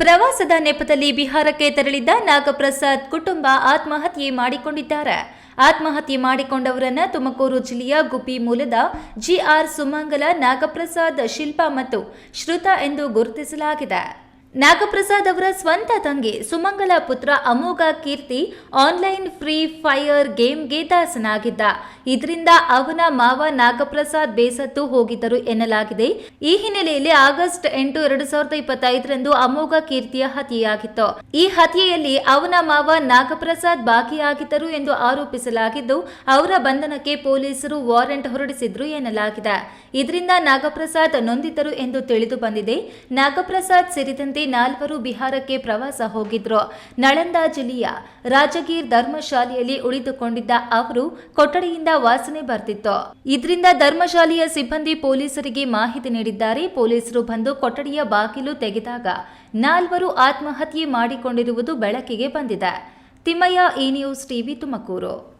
ಪ್ರವಾಸದ ನೆಪದಲ್ಲಿ ಬಿಹಾರಕ್ಕೆ ತೆರಳಿದ್ದ ನಾಗಪ್ರಸಾದ್ ಕುಟುಂಬ ಆತ್ಮಹತ್ಯೆ ಮಾಡಿಕೊಂಡಿದ್ದಾರೆ. ಆತ್ಮಹತ್ಯೆ ಮಾಡಿಕೊಂಡವರನ್ನ ತುಮಕೂರು ಜಿಲ್ಲೆಯ ಗುಪಿ ಮೂಲದ ಜಿಆರ್ ಸುಮಂಗಲ ನಾಗಪ್ರಸಾದ್ ಶಿಲ್ಪಾ ಮತ್ತು ಶ್ರುತ ಎಂದು ಗುರುತಿಸಲಾಗಿದೆ. ನಾಗಪ್ರಸಾದ್ ಅವರ ಸ್ವಂತ ತಂಗಿ ಸುಮಂಗಲ ಪುತ್ರ Amogha Keerthi online free fire ಗೇಮ್ಗೆ ದಾಸನಾಗಿದ್ದ. ಇದರಿಂದ ಅವನ ಮಾವ ನಾಗಪ್ರಸಾದ್ ಬೇಸತ್ತು ಹೋಗಿದ್ದರು ಎನ್ನಲಾಗಿದೆ. ಈ ಹಿನ್ನೆಲೆಯಲ್ಲಿ ಆಗಸ್ಟ್ ಎಂಟು ಎರಡು ಸಾವಿರದ ಇಪ್ಪತ್ತೈದರಂದು ಅಮೋಘ ಕೀರ್ತಿಯ ಹತ್ಯೆಯಾಗಿತ್ತು. ಈ ಹತ್ಯೆಯಲ್ಲಿ ಅವನ ಮಾವ ನಾಗಪ್ರಸಾದ್ ಭಾಗಿಯಾಗಿದ್ದರು ಎಂದು ಆರೋಪಿಸಲಾಗಿದ್ದು, ಅವರ ಬಂಧನಕ್ಕೆ ಪೊಲೀಸರು ವಾರೆಂಟ್ ಹೊರಡಿಸಿದ್ರು ಎನ್ನಲಾಗಿದೆ. ಇದರಿಂದ ನಾಗಪ್ರಸಾದ್ ನೊಂದಿದ್ದರು ಎಂದು ತಿಳಿದು ಬಂದಿದೆ. ನಾಗಪ್ರಸಾದ್ ಸೇರಿದಂತೆ ನಾಲ್ವರು ಬಿಹಾರಕ್ಕೆ ಪ್ರವಾಸ ಹೋಗಿದ್ರು. ನಳಂದ ಜಿಲ್ಲೆಯ ರಾಜಗೀರ್ ಧರ್ಮಶಾಲೆಯಲ್ಲಿ ಉಳಿದುಕೊಂಡಿದ್ದ ಅವರು ಕೊಠಡಿಯಿಂದ ವಾಸನೆ ಬರ್ತಿತ್ತು. ಇದರಿಂದ ಧರ್ಮಶಾಲೆಯ ಸಿಬ್ಬಂದಿ ಪೊಲೀಸರಿಗೆ ಮಾಹಿತಿ ನೀಡಿದ್ದಾರೆ. ಪೊಲೀಸರು ಬಂದು ಕೊಠಡಿಯ ಬಾಗಿಲು ತೆಗೆದಾಗ ನಾಲ್ವರು ಆತ್ಮಹತ್ಯೆ ಮಾಡಿಕೊಂಡಿರುವುದು ಬೆಳಕಿಗೆ ಬಂದಿದೆ. ತಿಮ್ಮಯ್ಯ ಈ ನ್ಯೂಸ್ ಟಿವಿ ತುಮಕೂರು.